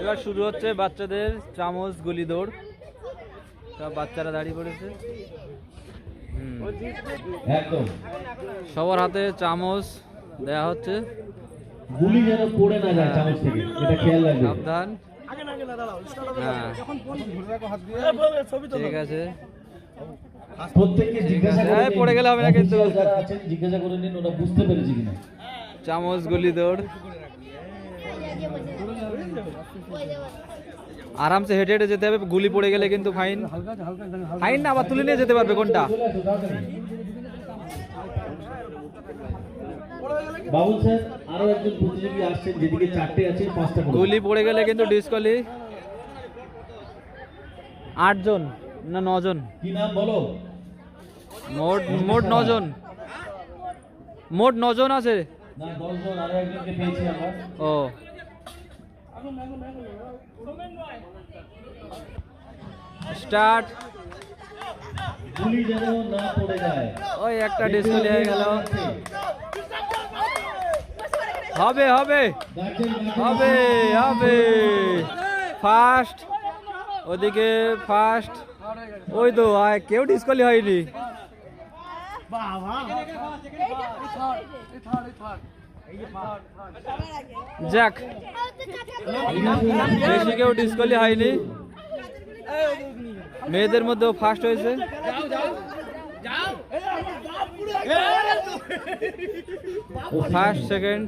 এবার শুরু হচ্ছে বাচ্চাদের চামচ গুলি দৌড়। সব বাচ্চারা দাঁড়িয়ে পড়েছে। সবার হাতে চামচ দেয়া হচ্ছে। গুলি যেন পড়ে না যায় চামচ থেকে এটা খেয়াল রাখবে। সাবধান। হ্যাঁ। ঠিক আছে। প্রত্যেককে জিজ্ঞাসা করে পড়ে গেলে হবে না কিন্তু। official যারা আছেন জিজ্ঞাসা করে নিন ওরা বুঝতে পেরেছে কিনা। চামচ গুলি দৌড়। আরামসে হেঁটে হেঁটে যেতে হবে গুলি পড়ে গেলে কিন্তু ফাইন। ফাইন না আবার তুলে নিয়ে যেতে পারবে কোনটা? চলে আসো, তাড়াতাড়ি। বাবুল স্যার আরও একজন প্রতিযোগী আসছেন যেদিকে চারটে আছে পাঁচটা গুলি পড়ে গেলে কিন্তু ডিসকলি আটজন না নজন? কি নাম বলো? মোট মোট নজন। মোট নজন আছে। না দশজন আরও একজনকে পেয়েছি আমরা। ও। স্টার্ট গুলি যেন না পড়ে যায় ওই একটা ডিসকলি হয়ে গেল হবে হবে হবে হবে ফার্স্ট ওদিকে ফার্স্ট ওই তো আয়, কেউ ডিসকলি হয়নি যাক। বেশি কেউ ডিসকলি হয়নি। মেয়েদের মধ্যেও ফার্স্ট হয়েছে। First second